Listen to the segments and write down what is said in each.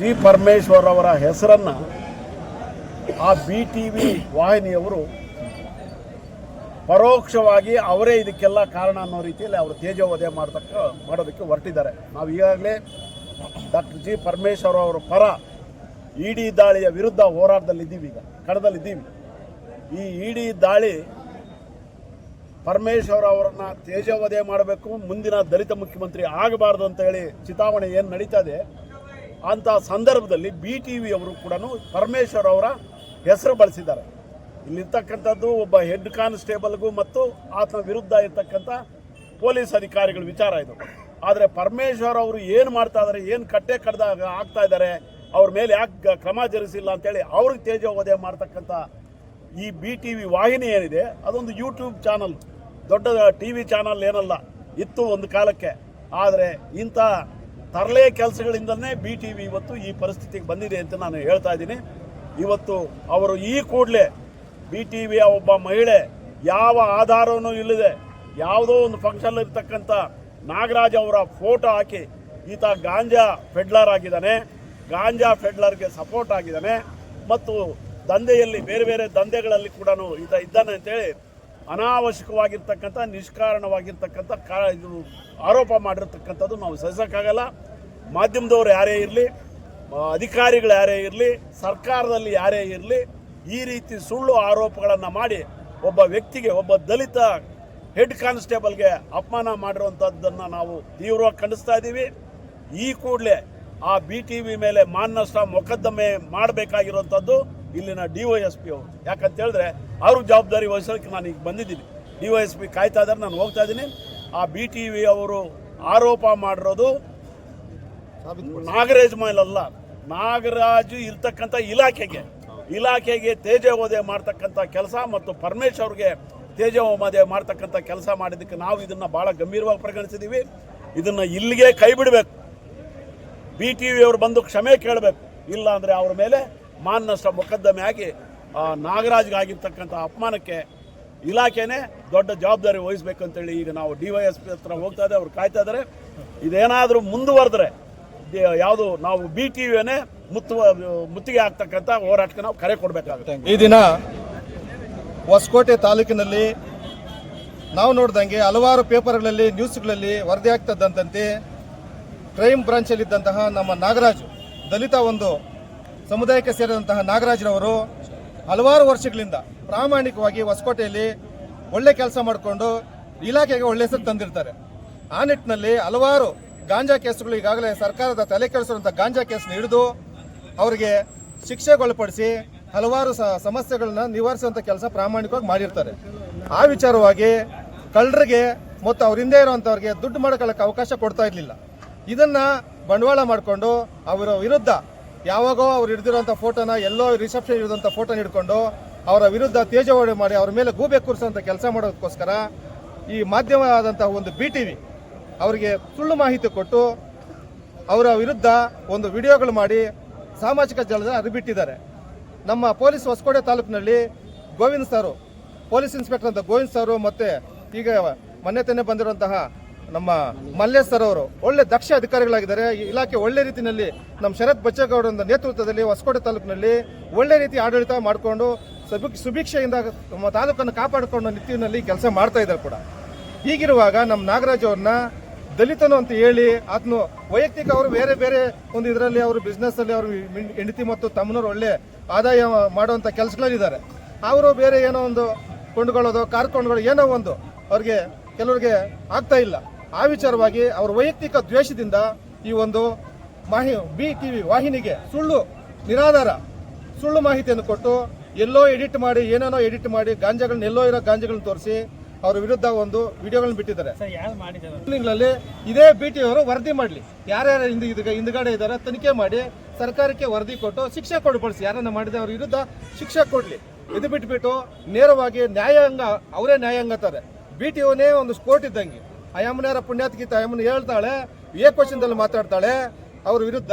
G Parameshwar ಅವರ ಹೆಸರನ್ನ ಆ ಬಿ ಟಿ ವಿ ವಾಹಿನಿಯವರು ಪರೋಕ್ಷವಾಗಿ ಅವರೇ ಇದಕ್ಕೆಲ್ಲ ಕಾರಣ ಅನ್ನೋ ರೀತಿಯಲ್ಲಿ ಅವರು ತೇಜೋವಧೆ ಮಾಡತಕ್ಕ, ಮಾಡೋದಕ್ಕೆ ಹೊರಟಿದ್ದಾರೆ. ನಾವು ಈಗಾಗಲೇ ಡಾಕ್ಟರ್ ಜಿ ಪರಮೇಶ್ವರ್ ಅವರ ಪರ ಇಡಿ ದಾಳಿಯ ವಿರುದ್ಧ ಹೋರಾಟದಲ್ಲಿದ್ದೀವಿ ಈಗ, ಕಣದಲ್ಲಿದ್ದೀವಿ. ಈ ಇಡಿ ದಾಳಿ ಪರಮೇಶ್ವರ್ ಅವರನ್ನ ತೇಜೋವಧೆ ಮಾಡಬೇಕು, ಮುಂದಿನ ದಲಿತ ಮುಖ್ಯಮಂತ್ರಿ ಆಗಬಾರ್ದು ಅಂತ ಹೇಳಿ ಚಿತಾವಣೆ ಏನು ನಡೀತಾ ಇದೆ ಅಂಥ ಸಂದರ್ಭದಲ್ಲಿ ಬಿ ಟಿ ವಿ ಅವರು ಕೂಡ ಪರಮೇಶ್ವರ್ ಅವರ ಹೆಸರು ಬಳಸಿದ್ದಾರೆ. ಇಲ್ಲಿರ್ತಕ್ಕಂಥದ್ದು ಒಬ್ಬ ಹೆಡ್ ಕಾನ್ಸ್ಟೇಬಲ್ಗೂ ಮತ್ತು ಆತನ ವಿರುದ್ಧ ಇರ್ತಕ್ಕಂಥ ಪೊಲೀಸ್ ಅಧಿಕಾರಿಗಳ ವಿಚಾರ ಇದು. ಆದರೆ ಪರಮೇಶ್ವರ್ ಅವರು ಏನು ಮಾಡ್ತಾ ಇದ್ದಾರೆ, ಏನು ಕಟ್ಟೆ ಕಡ್ದಾಗ ಆಗ್ತಾ ಇದ್ದಾರೆ, ಅವ್ರ ಮೇಲೆ ಯಾಕೆ ಕ್ರಮ ಜರುಗಿಸಿಲ್ಲ ಅಂತೇಳಿ ಅವ್ರಿಗೆ ತೇಜೋವಧೆ ಮಾಡ್ತಕ್ಕಂಥ ಈ ಬಿ ಟಿ ವಿ ವಾಹಿನಿ ಏನಿದೆ, ಅದೊಂದು ಯೂಟ್ಯೂಬ್ ಚಾನಲ್ ದೊಡ್ಡ ಟಿ ವಿ ಚಾನಲ್ ಏನಲ್ಲ, ಇತ್ತು ಒಂದು ಕಾಲಕ್ಕೆ. ಆದರೆ ಇಂಥ ತರಲೆ ಕೆಲಸಗಳಿಂದಲೇ ಬಿ ಟಿ ವಿ ಇವತ್ತು ಈ ಪರಿಸ್ಥಿತಿಗೆ ಬಂದಿದೆ ಅಂತ ನಾನು ಹೇಳ್ತಾ ಇದ್ದೀನಿ. ಇವತ್ತು ಅವರು ಈ ಕೂಡಲೇ ಬಿ ಟಿ ವಿಯ ಒಬ್ಬ ಮಹಿಳೆ ಯಾವ ಆಧಾರವೂ ಇಲ್ಲದೆ ಯಾವುದೋ ಒಂದು ಫಂಕ್ಷನ್ ಇರ್ತಕ್ಕಂಥ ನಾಗರಾಜ್ ಅವರ ಫೋಟೋ ಹಾಕಿ ಈತ ಗಾಂಜಾ ಫೆಡ್ಲರ್ ಆಗಿದ್ದಾನೆ. ಗಾಂಜಾ ಫೆಡ್ಲರ್ಗೆ ಸಪೋರ್ಟ್ ಆಗಿದ್ದಾನೆ. ಮತ್ತು ದಂಧೆಯಲ್ಲಿ ಬೇರೆ ಬೇರೆ ದಂಧೆಗಳಲ್ಲಿ ಕೂಡ ಈತ ಇದ್ದಾನೆ ಅಂತೇಳಿ ಅನಾವಶ್ಯಕವಾಗಿರ್ತಕ್ಕಂಥ, ನಿಷ್ಕಾರಣವಾಗಿರ್ತಕ್ಕಂಥ ಕಾ, ಇದು ಆರೋಪ ಮಾಡಿರ್ತಕ್ಕಂಥದ್ದು ನಾವು ಸಹಿಸೋಕ್ಕಾಗಲ್ಲ. ಮಾಧ್ಯಮದವರು ಯಾರೇ ಇರಲಿ ಅಧಿಕಾರಿಗಳು ಯಾರೇ ಇರಲಿ, ಸರ್ಕಾರದಲ್ಲಿ ಯಾರೇ ಇರಲಿ, ಈ ರೀತಿ ಸುಳ್ಳು ಆರೋಪಗಳನ್ನು ಮಾಡಿ ಒಬ್ಬ ವ್ಯಕ್ತಿಗೆ, ಒಬ್ಬ ದಲಿತ ಹೆಡ್ ಕಾನ್ಸ್ಟೇಬಲ್ಗೆ ಅಪಮಾನ ಮಾಡಿರುವಂಥದ್ದನ್ನು ನಾವು ತೀವ್ರವಾಗಿ ಖಂಡಿಸ್ತಾ ಇದ್ದೀವಿ. ಈ ಕೂಡಲೇ ಆ ಬಿ ಟಿ ವಿ ಮೇಲೆ ಮಾನನಷ್ಟ ಮೊಕದ್ದಮೆ ಮಾಡಬೇಕಾಗಿರುವಂಥದ್ದು ಇಲ್ಲಿನ ಡಿ ವೈ ಎಸ್ ಪಿ ಅವರು. ಯಾಕಂತ ಹೇಳಿದ್ರೆ ಅವ್ರ ಜವಾಬ್ದಾರಿ ವಹಿಸೋಕೆ ನಾನು ಈಗ ಬಂದಿದ್ದೀನಿ. ಡಿ ವೈ ಎಸ್ ಪಿ ಕಾಯ್ತಾ ಇದ್ದಾರೆ ನಾನು ಹೋಗ್ತಾ ಇದ್ದೀನಿ. ಆ ಬಿ ಟಿ ವಿ ಅವರು ಆರೋಪ ಮಾಡಿರೋದು ನಾಗರಾಜ್ ಮೇಲಲ್ಲ. ನಾಗರಾಜು ಇರ್ತಕ್ಕಂಥ ಇಲಾಖೆಗೆ ಇಲಾಖೆಗೆ ತೇಜವೋದೆ ಮಾಡ್ತಕ್ಕಂಥ ಕೆಲಸ ಮತ್ತು ಪರಮೇಶ್ ಅವ್ರಿಗೆ ತೇಜವೋಮದೆ ಮಾಡ್ತಕ್ಕಂಥ ಕೆಲಸ ಮಾಡಿದ್ದಕ್ಕೆ ನಾವು ಇದನ್ನು ಭಾಳ ಗಂಭೀರವಾಗಿ ಪರಿಗಣಿಸಿದ್ದೀವಿ ಇದನ್ನು ಇಲ್ಲಿಗೆ ಕೈ ಬಿಡಬೇಕು. ಬಿ ಟಿ ವಿಯವರು ಬಂದು ಕ್ಷಮೆ ಕೇಳಬೇಕು. ಇಲ್ಲ ಅಂದರೆ ಅವ್ರ ಮೇಲೆ ಮಾನನಷ್ಟ ಮೊಕದ್ದಮೆ ಆಗಿ, ಆ, ನಾಗರಾಜ್ಗಾಗಿರ್ತಕ್ಕಂಥ ಅಪಮಾನಕ್ಕೆ ಇಲಾಖೆನೇ ದೊಡ್ಡ ಜವಾಬ್ದಾರಿ ವಹಿಸ್ಬೇಕಂತೇಳಿ ಈಗ ನಾವು ಡಿ ವೈ ಎಸ್ ಪಿ ಹತ್ರ ಹೋಗ್ತಾ ಇದ್ದಾರೆ ಅವ್ರು ಕಾಯ್ತಾ ಇದ್ದಾರೆ. ಇದೇನಾದರೂ ಮುಂದುವರೆದ್ರೆ ಯಾವುದು ನಾವು ಬಿ ಟಿ ವಿನೇ ಮುತ್ತು ಮುತ್ತಿಗೆ ಆಗ್ತಕ್ಕಂಥ ಹೋರಾಟಕ್ಕೆ ನಾವು ಕರೆ ಕೊಡಬೇಕಾಗುತ್ತೆ. ಈ ದಿನ ಹೊಸಕೋಟೆ ತಾಲೂಕಿನಲ್ಲಿ ನಾವು ನೋಡ್ದಂಗೆ ಹಲವಾರು ಪೇಪರ್ಗಳಲ್ಲಿ, ನ್ಯೂಸ್ಗಳಲ್ಲಿ ವರದಿ ಆಗ್ತದಂತಂತೆ, ಕ್ರೈಮ್ ಬ್ರಾಂಚಲ್ಲಿದ್ದಂತಹ ನಮ್ಮ ನಾಗರಾಜು, ದಲಿತ ಒಂದು ಸಮುದಾಯಕ್ಕೆ ಸೇರಿದಂತಹ ನಾಗರಾಜ್ರವರು ಹಲವಾರು ವರ್ಷಗಳಿಂದ ಪ್ರಾಮಾಣಿಕವಾಗಿ ಹೊಸಕೋಟೆಯಲ್ಲಿ ಒಳ್ಳೆ ಕೆಲಸ ಮಾಡಿಕೊಂಡು ಇಲಾಖೆಗೆ ಒಳ್ಳೆ ಹೆಸರು ತಂದಿರ್ತಾರೆ. ಆ ನಿಟ್ಟಿನಲ್ಲಿ ಹಲವಾರು ಗಾಂಜಾ ಕೇಸುಗಳು ಈಗಾಗಲೇ ಸರ್ಕಾರದ ತಲೆ ಕೆಡಿಸಿರುವಂಥ ಗಾಂಜಾ ಕೇಸ್ ಹಿಡಿದು ಅವರಿಗೆ ಶಿಕ್ಷೆಗೊಳಪಡಿಸಿ ಹಲವಾರು ಸಮಸ್ಯೆಗಳನ್ನ ನಿವಾರಿಸುವಂಥ ಕೆಲಸ ಪ್ರಾಮಾಣಿಕವಾಗಿ ಮಾಡಿರ್ತಾರೆ. ಆ ವಿಚಾರವಾಗಿ ಕಳ್ಳರಿಗೆ ಮತ್ತು ಅವ್ರ ಹಿಂದೆ ಇರುವಂಥವ್ರಿಗೆ ದುಡ್ಡು ಮಾಡ್ಕೊಳ್ಳೋಕೆ ಅವಕಾಶ ಕೊಡ್ತಾ ಇರಲಿಲ್ಲ. ಇದನ್ನ ಬಂಡವಾಳ ಮಾಡಿಕೊಂಡು ಅವರ ವಿರುದ್ಧ ಯಾವಾಗೋ ಅವ್ರು ಹಿಡಿದಿರುವಂಥ ಫೋಟೋನ ಎಲ್ಲೋ ರಿಸೆಪ್ಷನ್ ಇರುವಂಥ ಫೋಟೋನ ಹಿಡ್ಕೊಂಡು ಅವರ ವಿರುದ್ಧ ತೇಜವಾಡಿ ಮಾಡಿ ಅವ್ರ ಮೇಲೆ ಗೂಬೆ ಕೂರಿಸುವಂಥ ಕೆಲಸ ಮಾಡೋದಕ್ಕೋಸ್ಕರ ಈ ಮಾಧ್ಯಮ ಆದಂತಹ ಒಂದು ಬಿ ಟಿ ವಿ ಅವರಿಗೆ ಸುಳ್ಳು ಮಾಹಿತಿ ಕೊಟ್ಟು ಅವರ ವಿರುದ್ಧ ಒಂದು ವಿಡಿಯೋಗಳು ಮಾಡಿ ಸಾಮಾಜಿಕ ಜಾಲದ ಅರಿಬಿಟ್ಟಿದ್ದಾರೆ ನಮ್ಮ ಪೊಲೀಸ್ ಹೊಸಕೋಟೆ ತಾಲೂಕಿನಲ್ಲಿ ಗೋವಿಂದ್ ಸಾರು, ಪೊಲೀಸ್ ಇನ್ಸ್ಪೆಕ್ಟರ್ ಅಂತ ಗೋವಿಂದ್ ಸಾರು ಮತ್ತೆ ಈಗ ಮೊನ್ನೆ ತಾನೇ ಬಂದಿರುವಂತಹ ನಮ್ಮ ಮಲ್ಲೇಶ್ ಸರ್ ಅವರು ಒಳ್ಳೆ ದಕ್ಷ ಅಧಿಕಾರಿಗಳಾಗಿದ್ದಾರೆ. ಈ ಇಲಾಖೆ ಒಳ್ಳೆ ರೀತಿಯಲ್ಲಿ ನಮ್ಮ ಶರತ್ ಬಚ್ಚೇಗೌಡ ನೇತೃತ್ವದಲ್ಲಿ ಹೊಸಕೋಟೆ ತಾಲೂಕಿನಲ್ಲಿ ಒಳ್ಳೆ ರೀತಿ ಆಡಳಿತ ಮಾಡಿಕೊಂಡು ಸುಭಿಕ್ಷ ಸುಭಿಕ್ಷೆಯಿಂದ ನಮ್ಮ ತಾಲೂಕನ್ನು ಕಾಪಾಡಿಕೊಂಡು ನಿಟ್ಟಿನಲ್ಲಿ ಕೆಲಸ ಮಾಡ್ತಾ ಇದ್ದಾರೆ ಕೂಡ. ಹೀಗಿರುವಾಗ ನಮ್ಮ ನಾಗರಾಜ್ ಅವ್ರನ್ನ ದಲಿತನು ಅಂತ ಹೇಳಿ ಅದನ್ನು ವೈಯಕ್ತಿಕ ಅವರು ಬೇರೆ ಬೇರೆ ಒಂದು ಇದರಲ್ಲಿ ಅವರು ಬಿಸ್ನೆಸ್ಸಲ್ಲಿ ಅವರು ಹೆಂಡತಿ ಮತ್ತು ತಮ್ಮನವರು ಒಳ್ಳೆ ಆದಾಯ ಮಾಡುವಂತ ಕೆಲಸಗಳಲ್ಲಿದ್ದಾರೆ. ಅವರು ಬೇರೆ ಏನೋ ಒಂದು ಕೊಂಡುಕೊಳ್ಳೋದು, ಕಾರ್ ಕೊಂಡುಗಳು ಏನೋ ಒಂದು ಅವ್ರಿಗೆ ಕೆಲವರಿಗೆ ಆಗ್ತಾ ಇಲ್ಲ. ಆ ವಿಚಾರವಾಗಿ ಅವರ ವೈಯಕ್ತಿಕ ದ್ವೇಷದಿಂದ ಈ ಒಂದು ಮಾಹಿ ಬಿ ಟಿವಿ ವಾಹಿನಿಗೆ ಸುಳ್ಳು ನಿರಾಧಾರ ಸುಳ್ಳು ಮಾಹಿತಿಯನ್ನು ಕೊಟ್ಟು ಎಲ್ಲೋ ಎಡಿಟ್ ಮಾಡಿ ಏನೇನೋ ಎಡಿಟ್ ಮಾಡಿ ಗಾಂಜಾಗಳನ್ನ ಎಲ್ಲೋ ಇರೋ ಗಾಂಜಾಗಳನ್ನ ತೋರಿಸಿ ಅವರ ವಿರುದ್ಧ ಒಂದು ವಿಡಿಯೋಗಳನ್ನ ಬಿಟ್ಟಿದ್ದಾರೆ. ಇದೇ ಬಿ ಟಿ ಅವರು ವರದಿ ಮಾಡಲಿ. ಯಾರ್ಯಾರು ಹಿಂದ್ಗಡೆ ಇದ್ದಾರೆ ತನಿಖೆ ಮಾಡಿ ಸರ್ಕಾರಕ್ಕೆ ವರದಿ ಕೊಟ್ಟು ಶಿಕ್ಷೆ ಕೊಡ್ಬಡಿಸಿ. ಯಾರನ್ನ ಮಾಡಿದೆ ಅವ್ರ ವಿರುದ್ಧ ಶಿಕ್ಷೆ ಕೊಡಲಿ. ಇದು ಬಿಟ್ಬಿಟ್ಟು ನೇರವಾಗಿ ನ್ಯಾಯಾಂಗ ಅವರೇ ನ್ಯಾಯಾಂಗ ತಾರೆ ಬಿ ಟಿ ಒಂದು ಸ್ಪೋರ್ಟ್ ಇದ್ದಂಗೆ. ಅಯ್ಯಮ್ಮನ್ಯಾರ ಪುಣ್ಯಾತ್ಗೀತ ಅಯ್ಯಮ್ಮನ ಹೇಳ್ತಾಳೆ ಏಕವಚನದಲ್ಲಿ ಮಾತಾಡ್ತಾಳೆ, ಅವ್ರ ವಿರುದ್ಧ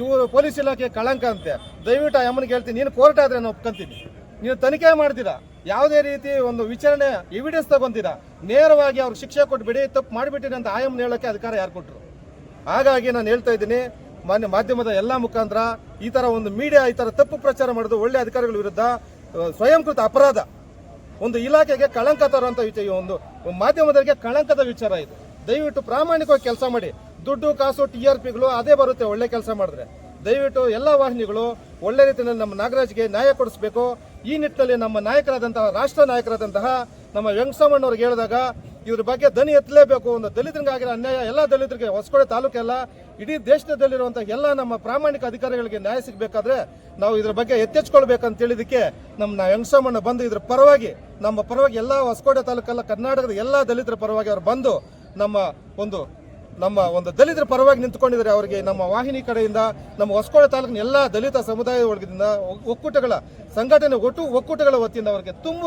ಇವರು ಪೊಲೀಸ್ ಇಲಾಖೆ ಕಳಂಕ ಅಂತೆ. ದಯವಿಟ್ಟು ಆ ಅಮ್ಮನಿಗೆ ಹೇಳ್ತೀನಿ, ನೀನು ಕೋರ್ಟ್ ಆದ್ರೆ ನಾನು ಒಪ್ಕೊಂತೀನಿ. ನೀವು ತನಿಖೆ ಮಾಡ್ತೀರಾ? ಯಾವುದೇ ರೀತಿ ಒಂದು ವಿಚಾರಣೆ ಎವಿಡೆನ್ಸ್ ತಗೊಂತೀರಾ? ನೇರವಾಗಿ ಅವ್ರಿಗೆ ಶಿಕ್ಷೆ ಕೊಟ್ಬಿಡಿ ತಪ್ಪು ಮಾಡಿಬಿಟ್ಟಿರಿ ಅಂತ ಆಯಮ್ಮನ ಹೇಳೋಕ್ಕೆ ಅಧಿಕಾರ ಯಾರು ಕೊಟ್ಟರು ಹಾಗಾಗಿ ನಾನು ಹೇಳ್ತಾ ಇದ್ದೀನಿ, ಮಾನ್ಯ ಮಾಧ್ಯಮದ ಎಲ್ಲ ಮುಖಾಂತರ ಈ ತರ ಒಂದು ಮೀಡಿಯಾ ಈ ತರ ತಪ್ಪು ಪ್ರಚಾರ ಮಾಡೋದು ಒಳ್ಳೆ ಅಧಿಕಾರಿಗಳ ವಿರುದ್ಧ ಸ್ವಯಂಕೃತ ಅಪರಾಧ. ಒಂದು ಇಲಾಖೆಗೆ ಕಳಂಕ ತರುವಂತ ವಿಚಾರ, ಒಂದು ಮಾಧ್ಯಮದವರಿಗೆ ಕಳಂಕದ ವಿಚಾರ ಇದು. ದಯವಿಟ್ಟು ಪ್ರಾಮಾಣಿಕವಾಗಿ ಕೆಲಸ ಮಾಡಿ. ದುಡ್ಡು, ಕಾಸು, ಟಿ ಆರ್ ಪಿಗಳು ಅದೇ ಬರುತ್ತೆ, ಒಳ್ಳೆ ಕೆಲಸ ಮಾಡಿದ್ರೆ. ದಯವಿಟ್ಟು ಎಲ್ಲ ವಾಹಿನಿಗಳು ಒಳ್ಳೆ ರೀತಿಯಲ್ಲಿ ನಮ್ಮ ನಾಗರಾಜ್ಗೆ ನ್ಯಾಯ ಕೊಡಿಸಬೇಕು. ಈ ನಿಟ್ಟಿನಲ್ಲಿ ನಮ್ಮ ನಾಯಕರಾದಂತಹ, ರಾಷ್ಟ್ರ ನಾಯಕರಾದಂತಹ ನಮ್ಮ ವೆಂಕಟಮ್ಮಣ್ಣವ್ರಿಗೆ ಹೇಳಿದಾಗ ಇದ್ರ ಬಗ್ಗೆ ದನಿ ಎತ್ತಲೇಬೇಕು. ಒಂದು ದಲಿತರಿಗೆ ಆಗಿರೋ ಅನ್ಯಾಯ, ಎಲ್ಲ ದಲಿತರಿಗೆ, ಹೊಸಕೋಟೆ ತಾಲೂಕೆಲ್ಲ, ಇಡೀ ದೇಶದಲ್ಲಿರುವಂಥ ಎಲ್ಲ ನಮ್ಮ ಪ್ರಾಮಾಣಿಕ ಅಧಿಕಾರಿಗಳಿಗೆ ನ್ಯಾಯ ಸಿಗಬೇಕಾದ್ರೆ ನಾವು ಇದ್ರ ಬಗ್ಗೆ ಎತ್ತೆಚ್ಕೊಳ್ಬೇಕಂತ ಹೇಳಿದಕ್ಕೆ ನಮ್ಮ ವೆಂಕಟಮ್ಮಣ್ಣ ಬಂದು ಇದ್ರ ಪರವಾಗಿ, ನಮ್ಮ ಪರವಾಗಿ ಎಲ್ಲ ಹೊಸಕೋಟೆ ತಾಲೂಕೆಲ್ಲ, ಕರ್ನಾಟಕದ ಎಲ್ಲ ದಲಿತರ ಪರವಾಗಿ ಅವರು ಬಂದು ನಮ್ಮ ಒಂದು ನಮ್ಮ ಒಂದು ದಲಿತರ ಪರವಾಗಿ ನಿಂತ್ಕೊಂಡಿದ್ದಾರೆ ಅವರಿಗೆ. ನಮ್ಮ ವಾಹಿನಿ ಕಡೆಯಿಂದ, ನಮ್ಮ ಹೊಸಕೋಟೆ ತಾಲೂಕಿನ ಎಲ್ಲ ದಲಿತ ಸಮುದಾಯದ ಒಳಗಿಂದ ಒಕ್ಕೂಟಗಳ, ಸಂಘಟನೆ ಒಟ್ಟು ಒಕ್ಕೂಟಗಳ ವತಿಯಿಂದ ಅವರಿಗೆ ತುಂಬ